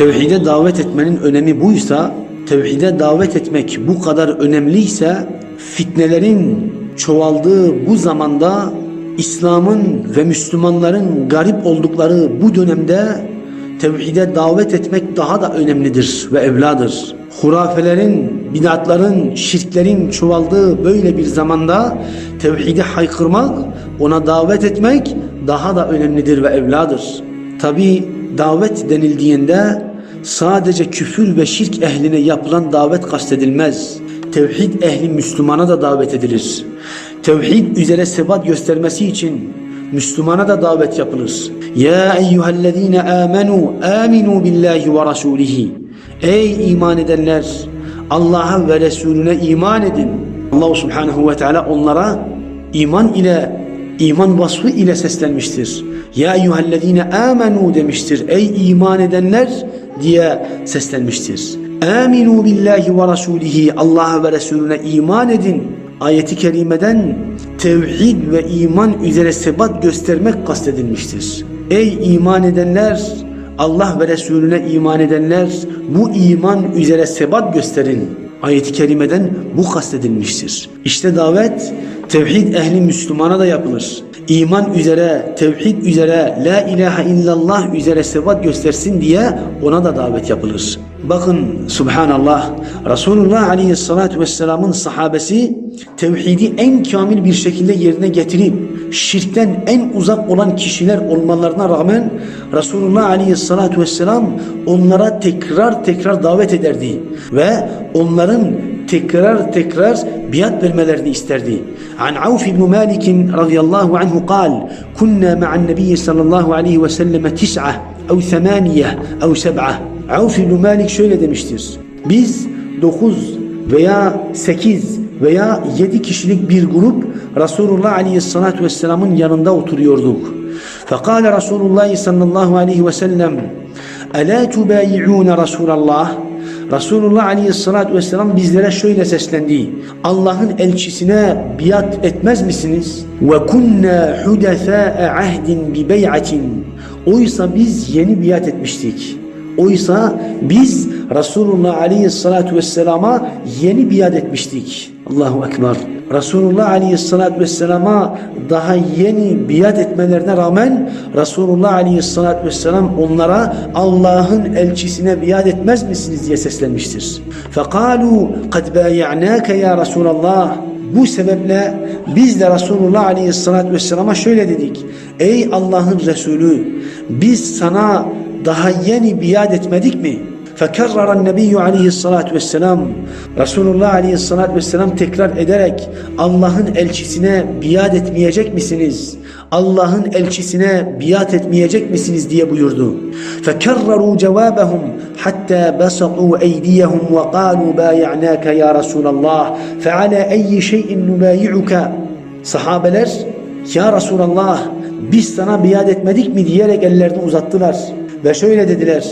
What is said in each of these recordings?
tevhide davet etmenin önemi buysa, tevhide davet etmek bu kadar önemliyse, fitnelerin çoğaldığı bu zamanda İslam'ın ve Müslümanların garip oldukları bu dönemde tevhide davet etmek daha da önemlidir ve evladır. Hurafelerin, bidatların, şirklerin çoğaldığı böyle bir zamanda tevhide haykırmak, ona davet etmek daha da önemlidir ve evladır. Tabi davet denildiğinde sadece küfür ve şirk ehline yapılan davet kastedilmez. Tevhid ehli Müslümana da davet edilir. Tevhid üzere sebat göstermesi için Müslümana da davet yapılır. Ya eyyühellezine amenu aminu billahi ve rasulihi. Ey iman edenler Allah'a ve Resulüne iman edin. Allah subhanahu ve teala onlara iman ile iman vasfı ile seslenmiştir. Ya eyyühellezine amenu demiştir. Ey iman edenler diye seslenmiştir. Aminu billahi ve rasulihi. Allah'a ve Resulüne iman edin. Ayeti kerimeden tevhid ve iman üzere sebat göstermek kastedilmiştir. Ey iman edenler, Allah ve Resulüne iman edenler bu iman üzere sebat gösterin. Ayeti kerimeden bu kastedilmiştir. İşte davet tevhid ehli Müslümana da yapılır. İman üzere, tevhid üzere, la ilahe illallah üzere sebat göstersin diye ona da davet yapılır. Bakın subhanallah Resulullah aleyhissalatu vesselamın sahabesi tevhidi en kamil bir şekilde yerine getirip şirkten en uzak olan kişiler olmalarına rağmen Resulullah aleyhissalatu vesselam onlara tekrar tekrar davet ederdi ve onların tekrar tekrar biat vermelerini isterdi. An Avf ibn Malik radıyallahu anhu kal kunna ma'an nebiy sallallahu aleyhi ve selleme tis'ah ev semaniye ev seb'ah Avf ibn Malik şöyle demiştir. Biz dokuz veya sekiz veya yedi kişilik bir grup Resulullah aleyhissalatü vesselamın yanında oturuyorduk. Fekale Resulullah sallallahu aleyhi ve sellem Ela tubayi'un Resulallah Resulullah Aleyhisselatü Vesselam bizlere şöyle seslendi. Allah'ın elçisine biat etmez misiniz? Ve kunna hudefâ'e ahdin bi bey'atin. Oysa biz yeni biat etmiştik. Oysa biz Resulullah Aleyhisselatü Vesselam'a yeni biat etmiştik. Allahu Ekber. Resulullah Aleyhisselatü Vesselam'a daha yeni biat etmelerine rağmen Resulullah Aleyhisselatü Vesselam onlara Allah'ın elçisine biat etmez misiniz diye seslenmiştir. فَقَالُوا قَدْ بَايَعْنَاكَ ya Resulallah bu sebeple biz de Resulullah Aleyhisselatü Vesselam'a şöyle dedik. Ey Allah'ın Resulü biz sana daha yeni biat etmedik mi? فكرر النبي عليه الصلاة والسلام Resulullah aleyhissalatü vesselam tekrar ederek Allah'ın elçisine biat etmeyecek misiniz? Allah'ın elçisine biat etmeyecek misiniz diye buyurdu. فكرروا جوابهم حتى بسطوا أيديهم وقالوا بايعناك يا رسول الله فعلى أي شيء نبايعك Sahabeler ya Resulallah biz sana biat etmedik mi diyerek ellerini uzattılar. Ve şöyle dediler.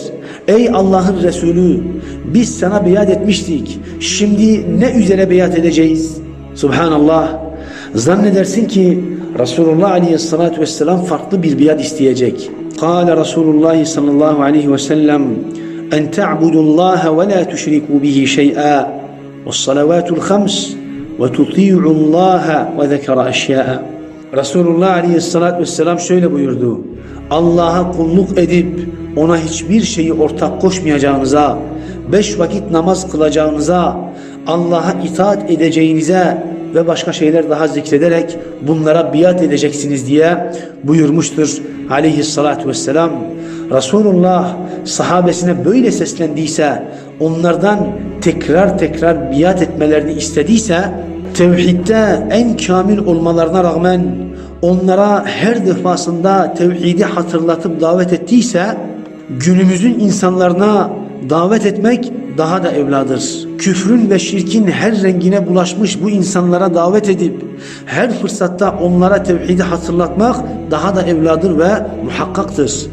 Ey Allah'ın Resulü biz sana biat etmiştik. Şimdi ne üzere biat edeceğiz? Subhanallah. Zannedersin ki Resulullah Aleyhisselatü Vesselam farklı bir biat isteyecek. Kale Resulullah sallallahu aleyhi ve sellem en ta'budullaha ve la tuşriku bihi şey'a ve salavatul khams ve tuti'ullaha ve zekara eşya'a. Resulullah Aleyhisselatü Vesselam şöyle buyurdu. Allah'a kulluk edip ona hiçbir şeyi ortak koşmayacağınıza, beş vakit namaz kılacağınıza, Allah'a itaat edeceğinize ve başka şeyler daha zikrederek bunlara biat edeceksiniz diye buyurmuştur aleyhissalatü vesselam. Resulullah sahabesine böyle seslendiyse, onlardan tekrar tekrar biat etmelerini istediyse, tevhidde en kamil olmalarına rağmen onlara her defasında tevhidi hatırlatıp davet ettiyse günümüzün insanlarına davet etmek daha da evladır. Küfrün ve şirkin her rengine bulaşmış bu insanlara davet edip her fırsatta onlara tevhidi hatırlatmak daha da evladır ve muhakkaktır.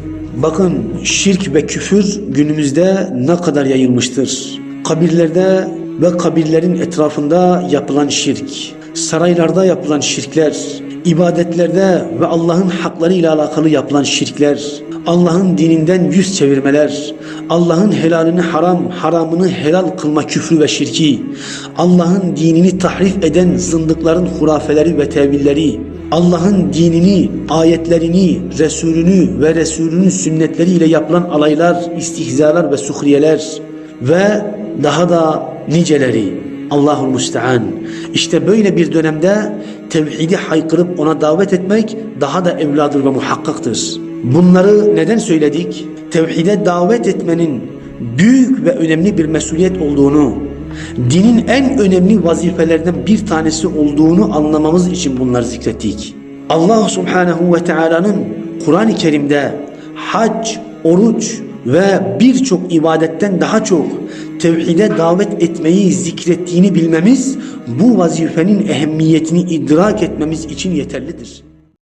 Bakın şirk ve küfür günümüzde ne kadar yayılmıştır. Kabirlerde ve kabirlerin etrafında yapılan şirk, saraylarda yapılan şirkler, ibadetlerde ve Allah'ın hakları ile alakalı yapılan şirkler, Allah'ın dininden yüz çevirmeler, Allah'ın helalini haram, haramını helal kılma küfrü ve şirki, Allah'ın dinini tahrif eden zındıkların hurafeleri ve tevilleri, Allah'ın dinini, ayetlerini, Resulünü ve Resulünün sünnetleriyle yapılan alaylar, istihzalar ve suhriyeler ve daha da niceleri. Allahul Müstean. İşte böyle bir dönemde tevhidi haykırıp ona davet etmek daha da evladır ve muhakkaktır. Bunları neden söyledik? Tevhide davet etmenin büyük ve önemli bir mesuliyet olduğunu, dinin en önemli vazifelerinden bir tanesi olduğunu anlamamız için bunları zikrettik. Allah Subhanahu ve Taala'nın Kur'an-ı Kerim'de hac, oruç ve birçok ibadetten daha çok tevhide davet etmeyi zikrettiğini bilmemiz bu vazifenin ehemmiyetini idrak etmemiz için yeterlidir.